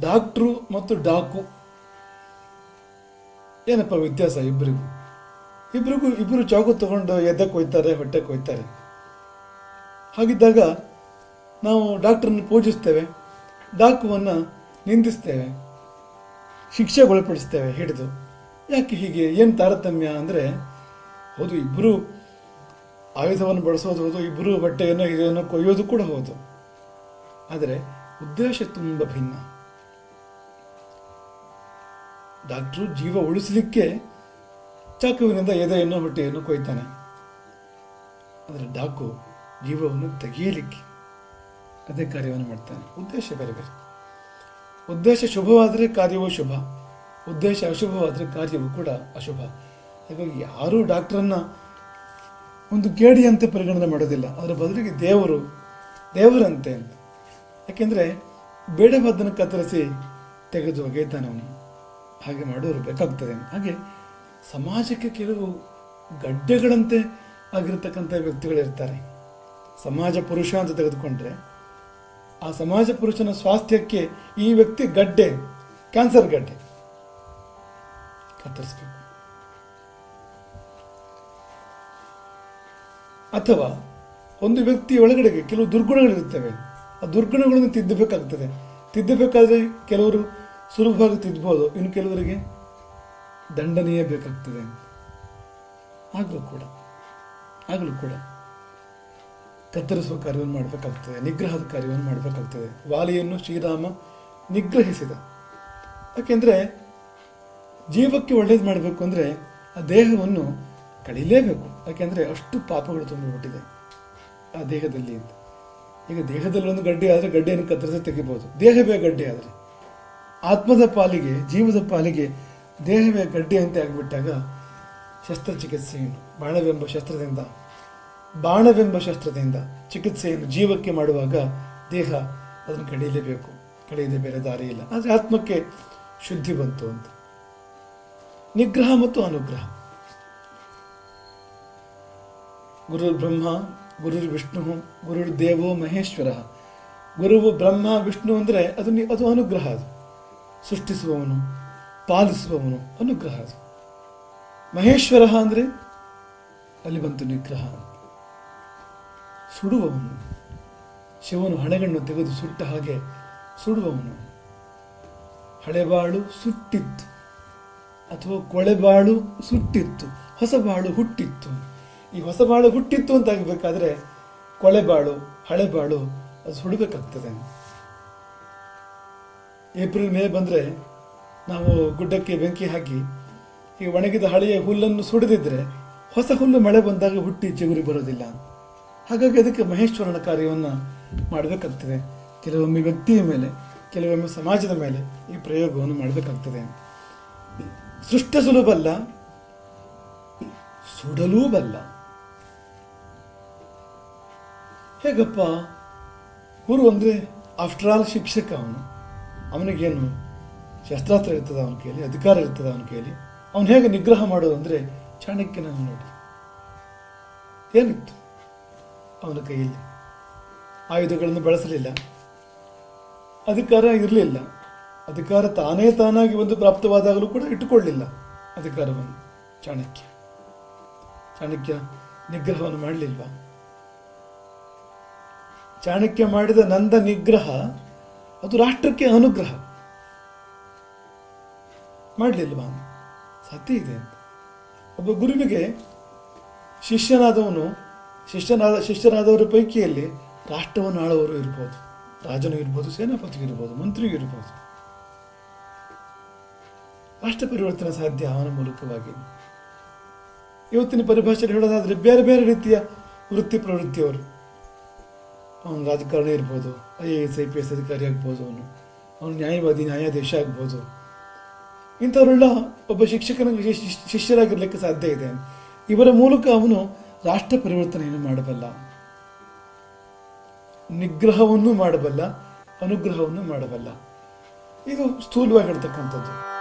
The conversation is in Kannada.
ಡಾಕ್ಟ್ರು ಮತ್ತು ಡಾಕು. ಏನಪ್ಪ ವ್ಯತ್ಯಾಸ ಇಬ್ಬರಿಗೂ ಇಬ್ಬರಿಗೂ ಇಬ್ಬರು ಚಾಕು ತಗೊಂಡು ಎದ್ದಕ್ಕೆ ಹೋಯ್ತಾರೆ ಹೊಟ್ಟೆಗೆ ಹೋಯ್ತಾರೆ ಹಾಗಿದ್ದಾಗ ನಾವು ಡಾಕ್ಟ್ರನ್ನು ಪೂಜಿಸ್ತೇವೆ, ಡಾಕುವನ್ನು ನಿಂದಿಸ್ತೇವೆ, ಶಿಕ್ಷೆಗೊಳಪಡಿಸ್ತೇವೆ ಹಿಡಿದು. ಯಾಕೆ ಹೀಗೆ? ಏನು ತಾರತಮ್ಯ ಅಂದರೆ, ಹೌದು ಇಬ್ಬರು ಆಯುಧವನ್ನು ಬಳಸೋದು ಹೌದು ಇಬ್ಬರು ಬಟ್ಟೆಯನ್ನು ಇದನ್ನು ಕೊಯ್ಯೋದು ಕೂಡ ಹೌದು. ಆದರೆ ಉದ್ದೇಶ ತುಂಬ ಭಿನ್ನ. ಡಾಕ್ಟ್ರು ಜೀವ ಉಳಿಸಲಿಕ್ಕೆ ಚಾಕುವಿನಿಂದ ಎದೆಯನ್ನು ಹೊಟ್ಟೆಯನ್ನು ಕೊಯ್ತಾನೆ. ಆದರೆ ಡಾಕು ಜೀವವನ್ನು ತೆಗೆಯಲಿಕ್ಕೆ ಅದೇ ಕಾರ್ಯವನ್ನು ಮಾಡ್ತಾನೆ. ಉದ್ದೇಶ ಬೇರೆ ಬೇರೆ. ಉದ್ದೇಶ ಶುಭವಾದರೆ ಕಾರ್ಯವೂ ಶುಭ. ಉದ್ದೇಶ ಅಶುಭವಾದರೆ ಕಾರ್ಯವೂ ಕೂಡ ಅಶುಭ. ಹಾಗಾಗಿ ಯಾರೂ ಡಾಕ್ಟ್ರನ್ನ ಒಂದು ಗೇಡಿಯಂತೆ ಪರಿಗಣನೆ ಮಾಡೋದಿಲ್ಲ. ಅದರ ಬದಲಿಗೆ ದೇವರು, ದೇವರಂತೆ ಅಂತ. ಯಾಕೆಂದರೆ ಬೇಡವಾದ್ದನ್ನು ಕತ್ತರಿಸಿ ತೆಗೆದು ಒಗೆಯುತ್ತಾನೆ ಅವನು. ಹಾಗೆ ಮಾಡೋರು ಬೇಕಾಗ್ತದೆ ಹಾಗೆ ಸಮಾಜಕ್ಕೆ ಕೆಲವು ಗಡ್ಡೆಗಳಂತೆ ಆಗಿರತಕ್ಕಂಥ ವ್ಯಕ್ತಿಗಳಿರ್ತಾರೆ ಸಮಾಜ ಪುರುಷ ಅಂತ ತೆಗೆದುಕೊಂಡ್ರೆ ಆ ಸಮಾಜ ಪುರುಷನ ಸ್ವಾಸ್ಥ್ಯಕ್ಕೆ ಈ ವ್ಯಕ್ತಿ ಗಡ್ಡೆ, ಕ್ಯಾನ್ಸರ್ ಗಡ್ಡೆ ಕತ್ತರಿಸ್ಬೇಕು. ಅಥವಾ ಒಂದು ವ್ಯಕ್ತಿ ಒಳಗಡೆಗೆ ಕೆಲವು ದುರ್ಗುಣಗಳಿರುತ್ತವೆ ಆ ದುರ್ಗುಣಗಳನ್ನು ತಿದ್ದಬೇಕಾಗ್ತದೆ. ತಿದ್ದಬೇಕಾದ್ರೆ ಕೆಲವರು ಸುಲಭವಾಗಿ ತಿದ್ಬೋದು ಇನ್ನು ಕೆಲವರಿಗೆ ದಂಡನೆಯೇ ಬೇಕಾಗ್ತದೆ ಆಗಲೂ ಕೂಡ ಆಗಲೂ ಕೂಡ ಕತ್ತರಿಸುವ ಕಾರ್ಯವನ್ನು ಮಾಡಬೇಕಾಗ್ತದೆ, ನಿಗ್ರಹದ ಕಾರ್ಯವನ್ನು ಮಾಡಬೇಕಾಗ್ತದೆ. ವಾಲಿಯನ್ನು ಶ್ರೀರಾಮ ನಿಗ್ರಹಿಸಿದ. ಯಾಕೆಂದರೆ ಜೀವಕ್ಕೆ ಒಳ್ಳೇದು ಮಾಡಬೇಕು ಅಂದರೆ ಆ ದೇಹವನ್ನು ಕಳೀಲೇಬೇಕು. ಯಾಕೆಂದರೆ ಅಷ್ಟು ಪಾಪಗಳು ತುಂಬಿಬಿಟ್ಟಿದೆ ಆ ದೇಹದಲ್ಲಿ ಈಗ ದೇಹದಲ್ಲಿ ಒಂದು ಗಡ್ಡೆ ಆದರೆ ಗಡ್ಡೆಯನ್ನು ಕತ್ತರಿಸಿ ತೆಗಿಬೋದು. ದೇಹವೇ ಗಡ್ಡೆ ಆದರೆ. ಆತ್ಮದ ಪಾಲಿಗೆ, ಜೀವದ ಪಾಲಿಗೆ ದೇಹವೇ ಗಡ್ಡೆಯಂತೆ ಆಗಿಬಿಟ್ಟಾಗ ಶಸ್ತ್ರಚಿಕಿತ್ಸೆಯನ್ನು, ಬಾಣವೆಂಬ ಶಸ್ತ್ರದಿಂದ ಬಾಣವೆಂಬ ಶಸ್ತ್ರದಿಂದ ಚಿಕಿತ್ಸೆಯನ್ನು ಜೀವಕ್ಕೆ ಮಾಡುವಾಗ ದೇಹ ಅದನ್ನು ಕಡಿಯಲೇಬೇಕು. ಕಡಿಯದೆ ಬೇರೆ ದಾರಿ ಇಲ್ಲ. ಆದರೆ ಆತ್ಮಕ್ಕೆ ಶುದ್ಧಿ ಬಂತು ಅಂತ. ನಿಗ್ರಹ ಮತ್ತು ಅನುಗ್ರಹ. ಗುರು ಬ್ರಹ್ಮ, ಗುರುರ್ ವಿಷ್ಣು, ಗುರುರ್ ದೇವೋ ಮಹೇಶ್ವರ. ಗುರುವು ಬ್ರಹ್ಮ, ವಿಷ್ಣು ಅಂದರೆ ಅದು ಅದು ಅನುಗ್ರಹ ಅದು. ಸೃಷ್ಟಿಸುವವನು, ಪಾಲಿಸುವವನು ಅನುಗ್ರಹ. ಅದು ಮಹೇಶ್ವರ ಅಂದರೆ ಅಲ್ಲಿ ಬಂತು ನಿಗ್ರಹ. ಸುಡುವವನು, ಶಿವನು ಹಣೆಗಣ್ಣು ತೆಗೆದು ಸುಟ್ಟ ಹಾಗೆ ಸುಡುವವನು. ಹಳೆಬಾಳು ಸುಟ್ಟಿತ್ತು, ಅಥವಾ ಕೊಳೆಬಾಳು ಸುಟ್ಟಿತ್ತು, ಹೊಸಬಾಳು ಹುಟ್ಟಿತ್ತು. ಈ ಹೊಸಬಾಳು ಹುಟ್ಟಿತ್ತು ಅಂತಾಗಬೇಕಾದ್ರೆ ಕೊಳೆಬಾಳು, ಹಳೆಬಾಳು ಅದು ಸುಡಬೇಕಾಗ್ತದೆ. ಏಪ್ರಿಲ್ ಮೇ ಬಂದರೆ ನಾವು ಗುಡ್ಡಕ್ಕೆ ಬೆಂಕಿ ಹಾಕಿ ಈ ಒಣಗಿದ ಹಳೆಯ ಹುಲ್ಲನ್ನು ಸುಡದಿದ್ದರೆ ಹೊಸ ಹುಲ್ಲು ಮಳೆ ಬಂದಾಗ ಹುಟ್ಟಿ ಚಿಗುರಿ ಬರೋದಿಲ್ಲ. ಹಾಗಾಗಿ ಅದಕ್ಕೆ ಮಹೇಶ್ವರನ ಕಾರ್ಯವನ್ನು ಮಾಡಬೇಕಾಗ್ತದೆ. ಕೆಲವೊಮ್ಮೆ ವ್ಯಕ್ತಿಯ ಮೇಲೆ, ಕೆಲವೊಮ್ಮೆ ಸಮಾಜದ ಮೇಲೆ ಈ ಪ್ರಯೋಗವನ್ನು ಮಾಡಬೇಕಾಗ್ತದೆ. ಸೃಷ್ಟ ಸುಲಭಲ್ಲ ಸುಡಲೂ ಬಲ್ಲ ಹೇಗಪ್ಪ? ಗುರು ಅಂದರೆ ಆಫ್ಟರ್ ಆಲ್ ಶಿಕ್ಷಕ ಅವನು. ಅವನಿಗೇನು ಶಸ್ತ್ರಾಸ್ತ್ರ ಇರ್ತದೆ ಅವನ ಕೈಯಲ್ಲಿ, ಅಧಿಕಾರ ಇರ್ತದೆ ಅವನ ಕೈಯಲ್ಲಿ? ಅವನು ಹೇಗೆ ನಿಗ್ರಹ ಮಾಡೋದು ಅಂದರೆ ಚಾಣಕ್ಯನನ್ನು ನೋಡಿ. ಏನಿತ್ತು ಅವನ ಕೈಯಲ್ಲಿ? ಆಯುಧಗಳನ್ನು ಬಳಸಲಿಲ್ಲ. ಅಧಿಕಾರ ಇರಲಿಲ್ಲ. ಅಧಿಕಾರ ತಾನೇ ತಾನಾಗಿ ಒಂದು ಪ್ರಾಪ್ತವಾದಾಗಲೂ ಕೂಡ ಇಟ್ಟುಕೊಳ್ಳಲಿಲ್ಲ ಅಧಿಕಾರವನ್ನು ಚಾಣಕ್ಯ. ಚಾಣಕ್ಯ ನಿಗ್ರಹವನ್ನು ಮಾಡಲಿಲ್ವಾ? ಚಾಣಕ್ಯ ಮಾಡಿದ ನಂದ ನಿಗ್ರಹ ಅದು ರಾಷ್ಟ್ರಕ್ಕೆ ಅನುಗ್ರಹ. ಮಾಡಲಿಲ್ವಾ ಸತ್ಯ ಇದೆ ಅಂತ. ಒಬ್ಬ ಗುರುವಿಗೆ ಶಿಷ್ಯನಾದವನು, ಶಿಷ್ಯನಾದ, ಶಿಷ್ಯನಾದವರ ಪೈಕಿಯಲ್ಲಿ ರಾಷ್ಟ್ರವನ್ನು ಆಳವರು ಇರ್ಬೋದು. ರಾಜನೂ ಇರ್ಬೋದು ಸೇನಾಪತಿಗೂ ಇರ್ಬೋದು ಮಂತ್ರಿಗೂ ಇರ್ಬೋದು. ರಾಷ್ಟ್ರ ಪರಿವರ್ತನೆ ಸಾಧ್ಯ ಅವನ ಮೂಲಕವಾಗಿ. ಇವತ್ತಿನ ಪರಿಭಾಷೆಯಲ್ಲಿ ಹೇಳೋದಾದರೆ ಬೇರೆ ಬೇರೆ ರೀತಿಯ ವೃತ್ತಿ ಪ್ರವೃತ್ತಿಯವರು. ಅವನು ರಾಜಕಾರಣಿ ಇರ್ಬೋದು I A S I P S ಅಧಿಕಾರಿ ಆಗ್ಬೋದು ಅವನು. ಅವನು ನ್ಯಾಯವಾದಿ, ನ್ಯಾಯಾಧೀಶ ಆಗ್ಬೋದು. ಇಂಥವರೆಲ್ಲ ಒಬ್ಬ ಶಿಕ್ಷಕನ ವಿಶೇಷ ಶಿಷ್ಯರಾಗಿರ್ಲಿಕ್ಕೆ ಸಾಧ್ಯ ಇದೆ. ಇವರ ಮೂಲಕ ಅವನು ರಾಷ್ಟ್ರ ಪರಿವರ್ತನೆಯನ್ನು ಮಾಡಬಲ್ಲ. ನಿಗ್ರಹವನ್ನು ಮಾಡಬಲ್ಲ, ಅನುಗ್ರಹವನ್ನು ಮಾಡಬಲ್ಲ. ಇದು ಸ್ಥೂಲವಾಗಿ ಹೇಳ್ತಕ್ಕಂಥದ್ದು.